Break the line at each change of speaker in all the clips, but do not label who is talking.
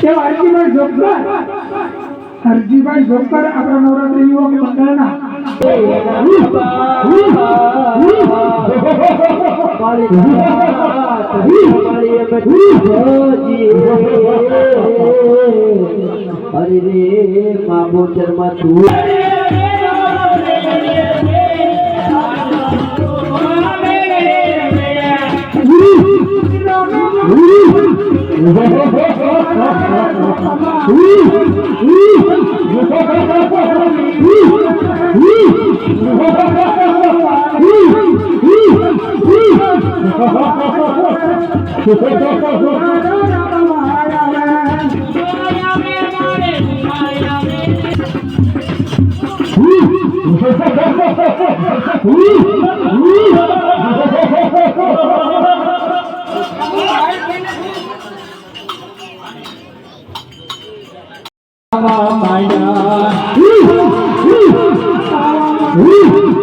એ Harjibhai joker Harjibhai joker આપણા નવરાત્રી યુવક મંડળના
અરે રે મા બોચરમાં તું Ooh!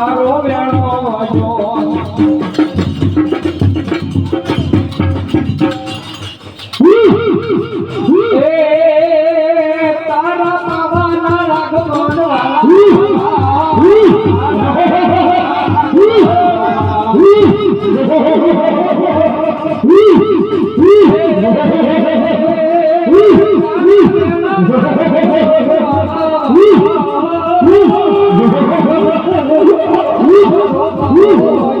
મારો વ્યાણ Woo!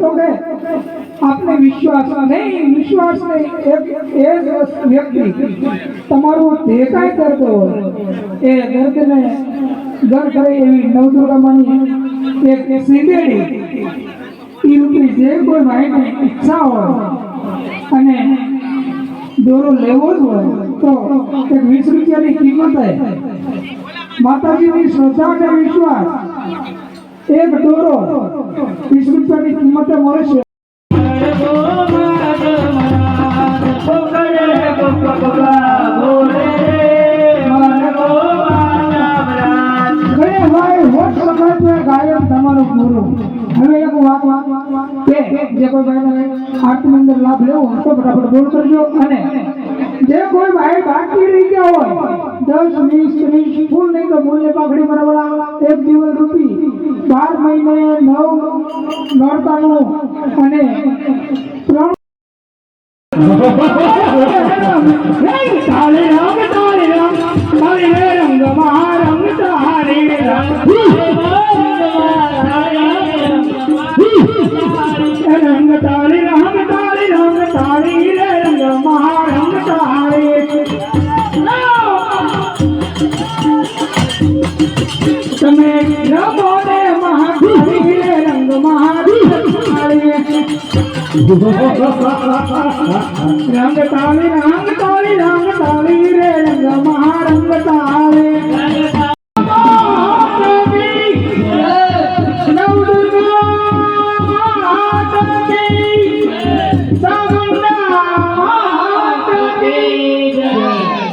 કે
કે આપને વિશ્વાસ નહીં વિશ્વાસ નહીં એ જ વ્યક્તિ તમારું જે કરતો હોય, એ દર્દને દર કરે એવી નવદુર્ગામાંની એક સીધેડી એ રૂપી જે કોઈ ભાઈને ઈચ્છા હોય અને દોરો લેવો જ હોય, તો એક વીસ રૂપિયાની કિંમતે માતાજીની શ્રદ્ધા અને વિશ્વાસ. એક દોરો. વીસ રૂપિયાની કિંમતે મળે ગુરુ હવે એક વાત કે જે કોઈ અંદર લાભ લેવો તો ફટાફટ બોલ કરજો. અને જે કોઈ ભાઈ બાકી રહી ગયા હોય દસ વીસ ત્રીસ ફૂલ નહીં તો મૂલ્ય પાઘડી મરવાળા એક દિવસ રૂપી. બાર મહિને નવ નોરતાનું અને રંગ તાળી રંગ તાળી રંગ મહારંગ રંગ તાળી રંગ તાળી રંગ તાળી રે રંગ મહારંગ તાળી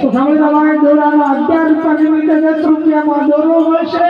તો સાંભળી તમારે દોરાનો અગિયાર રૂપિયા નિમિત્તે દસ રૂપિયામાં દોરો મળશે